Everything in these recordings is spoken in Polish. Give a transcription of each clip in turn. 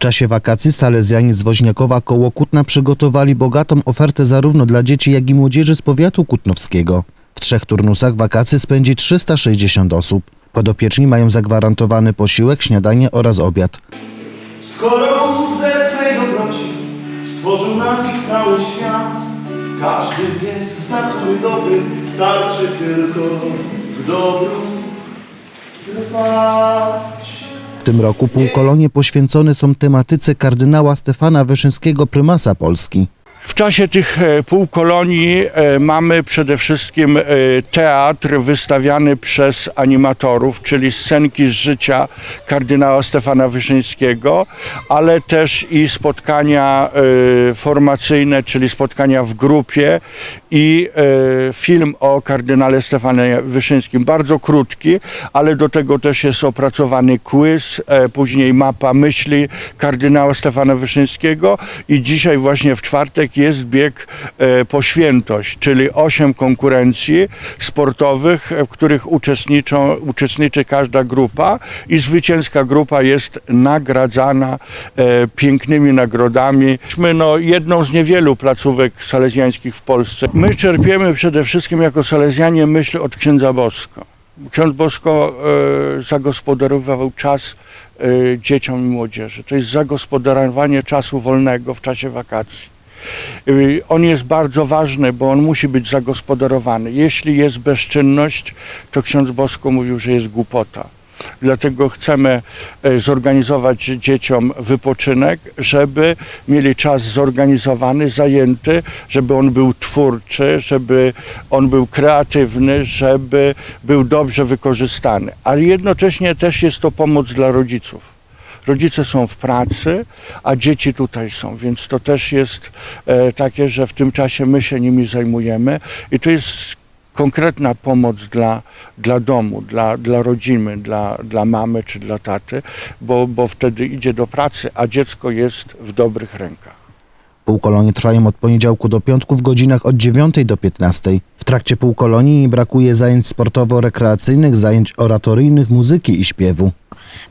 czasie wakacji salezjanie z Woźniakowa koło Kutna przygotowali bogatą ofertę zarówno dla dzieci, jak i młodzieży z powiatu kutnowskiego. W trzech turnusach wakacje spędzi 360 osób. Podopieczni mają zagwarantowany posiłek, śniadanie oraz obiad. Skoro ze swej dobroci stworzył nas i cały świat, każdy jest z natury dobry, starczy tylko w dobru trwać. Tym roku półkolonie poświęcone są tematyce kardynała Stefana Wyszyńskiego, prymasa Polski. Czasie tych e, półkolonii e, mamy przede wszystkim e, teatr wystawiany przez animatorów, czyli scenki z życia kardynała Stefana Wyszyńskiego, ale też i spotkania formacyjne, czyli spotkania w grupie i film o kardynale Stefanie Wyszyńskim, bardzo krótki, ale do tego też jest opracowany quiz, później mapa myśli kardynała Stefana Wyszyńskiego i dzisiaj właśnie w czwartek jest bieg e, po świętość, czyli osiem konkurencji sportowych, e, w których uczestniczą, uczestniczy każda grupa i zwycięska grupa jest nagradzana e, pięknymi nagrodami. My no, jedną z niewielu placówek salezjańskich w Polsce. My czerpiemy przede wszystkim jako salezjanie myśl od księdza Bosko. Ksiądz Bosko zagospodarowywał czas e, dzieciom i młodzieży. To jest zagospodarowanie czasu wolnego w czasie wakacji. Y, On jest bardzo ważny, bo on musi być zagospodarowany. Jeśli jest bezczynność, to ksiądz Bosko mówił, że jest głupota. Dlatego chcemy e, zorganizować dzieciom wypoczynek, żeby mieli czas zorganizowany, zajęty, żeby on był twórczy, żeby on był kreatywny, żeby był dobrze wykorzystany. Ale jednocześnie też jest to pomoc dla rodziców. Rodzice są w pracy, a dzieci tutaj są, więc to też jest e, takie, że w tym czasie my się nimi zajmujemy i to jest konkretna pomoc dla, dla domu, dla, dla rodziny, dla, dla mamy czy dla taty, bo, bo wtedy idzie do pracy, a dziecko jest w dobrych rękach. Półkolonie trwają od poniedziałku do piątku w godzinach od 9 do 15. W trakcie półkolonii nie brakuje zajęć sportowo-rekreacyjnych, zajęć oratoryjnych, muzyki i śpiewu.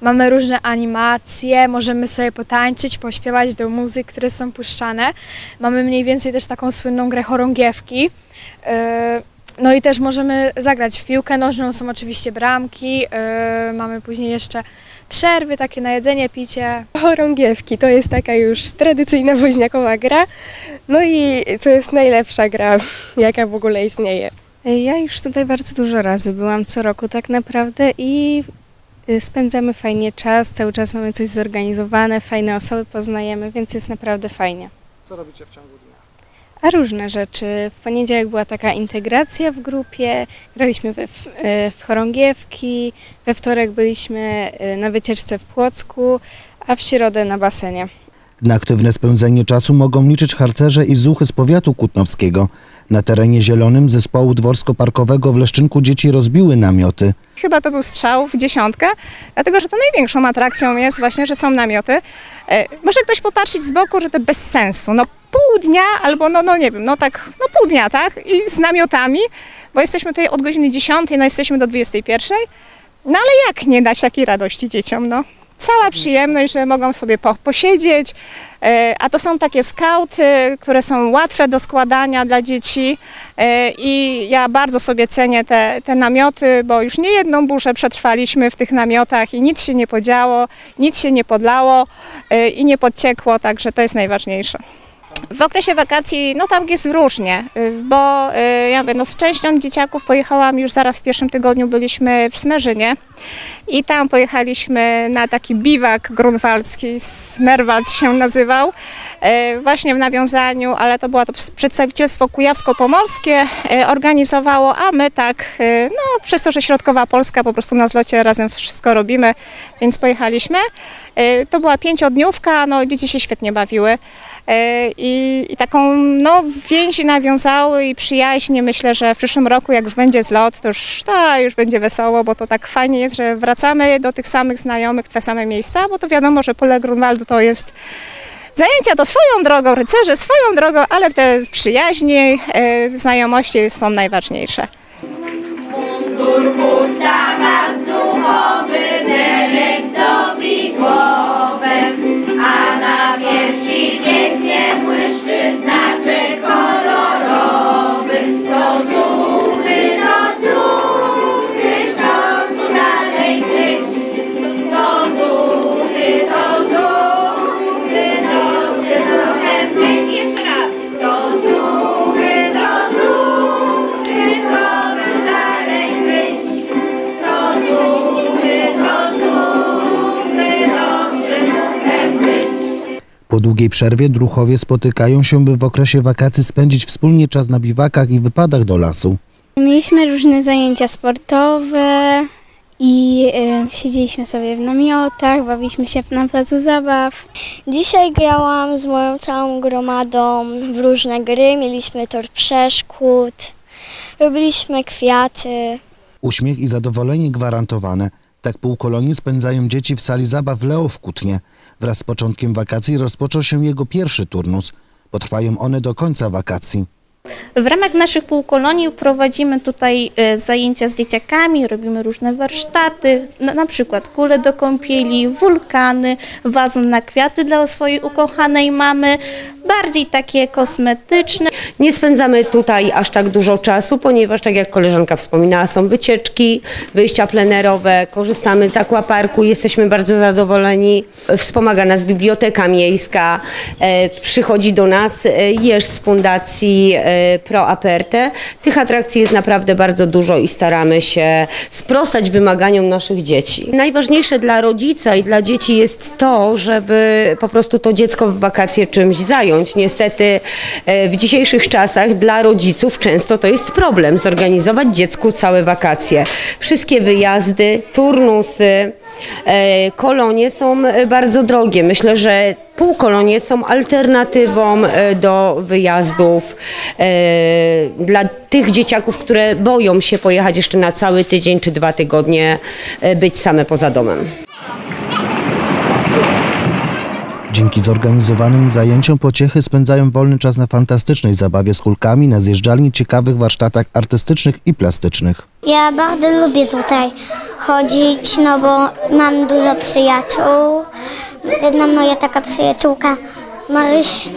Mamy różne animacje, możemy sobie potańczyć, pośpiewać do muzyk, które są puszczane. Mamy mniej więcej też taką słynną grę chorągiewki. Yy, No i też możemy zagrać w piłkę nożną, są oczywiście bramki, yy, mamy później jeszcze przerwy takie na jedzenie, picie. Chorągiewki to jest taka już tradycyjna woźniakowa gra. No i to jest najlepsza gra, jaka w ogóle istnieje. Ja już tutaj bardzo dużo razy byłam co roku tak naprawdę i y, spędzamy fajnie czas, cały czas mamy coś zorganizowane, fajne osoby poznajemy, więc jest naprawdę fajnie. Co robicie w ciągu dnia? A różne rzeczy. W poniedziałek była taka integracja w grupie, graliśmy we, w, w chorągiewki, we wtorek byliśmy y, na wycieczce w Płocku, a w środę na basenie. Na aktywne spędzenie czasu mogą liczyć harcerze i zuchy z powiatu kutnowskiego. Na terenie zielonym zespołu dworsko-parkowego w Leszczynku dzieci rozbiły namioty. Chyba to był strzał w dziesiątkę, dlatego że to największą atrakcją jest właśnie, że są namioty. E, może ktoś popatrzeć z boku, że to bez sensu. No pół dnia albo no, no nie wiem, no tak, no pół dnia, tak? I z namiotami, bo jesteśmy tutaj od godziny 10, no jesteśmy do 21. No ale jak nie dać takiej radości dzieciom, no? Cała przyjemność, że mogą sobie po, posiedzieć, e, a to są takie skauty, które są łatwe do składania dla dzieci e, i ja bardzo sobie cenię te, te namioty, bo już nie jedną burzę przetrwaliśmy w tych namiotach i nic się nie podziało, nic się nie podlało e, i nie podciekło, także to jest najważniejsze. W okresie wakacji, no tam jest różnie, y, bo y, ja mówię, no z częścią dzieciaków pojechałam już zaraz w pierwszym tygodniu byliśmy w Smerzynie i tam pojechaliśmy na taki biwak grunwaldzki, Smerwald się nazywał, y, właśnie w nawiązaniu, ale to było to przedstawicielstwo kujawsko-pomorskie organizowało, a my tak, no przez to, że Środkowa Polska po prostu na zlocie razem wszystko robimy, więc pojechaliśmy. To była pięciodniówka, no dzieci się świetnie bawiły. E, I, I taką no, więzi nawiązały i przyjaźnie. Myślę, że w przyszłym roku, jak już będzie zlot, to już, to już będzie wesoło, bo to tak fajnie jest, że wracamy do tych samych znajomych, te same miejsca, bo to wiadomo, że pole Grunwaldu to jest zajęcia to swoją drogą, rycerze swoją drogą, ale te przyjaźnie, e, znajomości są najważniejsze. Po długiej przerwie druchowie spotykają się, by w okresie wakacji spędzić wspólnie czas na biwakach i wypadach do lasu. Mieliśmy różne zajęcia sportowe i y, siedzieliśmy sobie w namiotach, bawiliśmy się na placu zabaw. Dzisiaj grałam z moją całą gromadą w różne gry. Mieliśmy tor przeszkód, robiliśmy kwiaty. Uśmiech i zadowolenie gwarantowane. Tak pół kolonii spędzają dzieci w sali zabaw Leo w Kutnie. Wraz z początkiem wakacji rozpoczął się jego pierwszy turnus. Potrwają one do końca wakacji. W ramach naszych półkolonii prowadzimy tutaj e, zajęcia z dzieciakami, robimy różne warsztaty, na, przykład kule do kąpieli, wulkany, wazon na kwiaty dla swojej ukochanej mamy, bardziej takie kosmetyczne. Nie spędzamy tutaj aż tak dużo czasu, ponieważ tak jak koleżanka wspominała, są wycieczki, wyjścia plenerowe, korzystamy z aquaparku, jesteśmy bardzo zadowoleni. Wspomaga nas biblioteka miejska, e, przychodzi do nas e, z fundacji e, Pro Aperte. Tych atrakcji jest naprawdę bardzo dużo i staramy się sprostać wymaganiom naszych dzieci. Najważniejsze dla rodzica i dla dzieci jest to, żeby po prostu to dziecko w wakacje czymś zająć. Niestety e, w dzisiejszych czasach dla rodziców często to jest problem zorganizować dziecku całe wakacje. Wszystkie wyjazdy, turnusy, e, kolonie są e, bardzo drogie. Myślę, że półkolonie są alternatywą do wyjazdów dla tych dzieciaków, które boją się pojechać jeszcze na cały tydzień czy dwa tygodnie, być same poza domem. Dzięki zorganizowanym zajęciom pociechy spędzają wolny czas na fantastycznej zabawie z kulkami, na zjeżdżalni, ciekawych warsztatach artystycznych i plastycznych. Ja bardzo lubię tutaj chodzić, no bo mam dużo przyjaciół. Jedna moja taka przyjaciółka Maryś,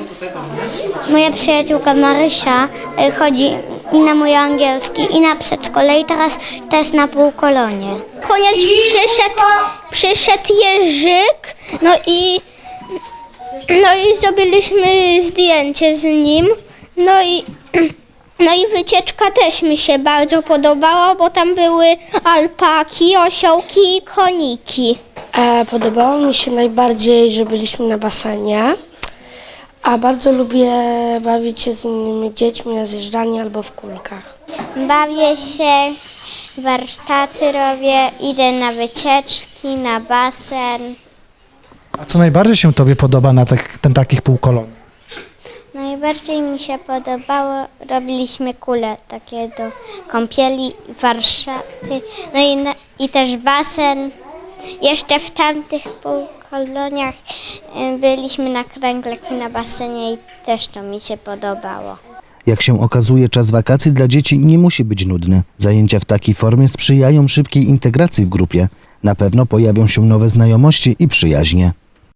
moja przyjaciółka Marysia y, chodzi i na mój angielski, i na przedszkole, i teraz też na półkolonie. Koniec przyszedł, przyszedł Jerzyk, no i, no i zrobiliśmy zdjęcie z nim, no i, no i wycieczka też mi się bardzo podobała, bo tam były alpaki, osiołki i koniki. E, podobało mi się najbardziej, że byliśmy na basenie, a bardzo lubię bawić się z innymi dziećmi na zjeżdżalni albo w kulkach. Bawię się, warsztaty robię, idę na wycieczki, na basen. A co najbardziej się Tobie podoba na tak, ten takich półkolonii? Najbardziej mi się podobało, robiliśmy kule takie do kąpieli, warsztaty, no i, na, i też basen. Jeszcze w tamtych półkoloniach y, byliśmy na kręglach i na basenie i też to mi się podobało. Jak się okazuje, czas wakacji dla dzieci nie musi być nudny. Zajęcia w takiej formie sprzyjają szybkiej integracji w grupie. Na pewno pojawią się nowe znajomości i przyjaźnie.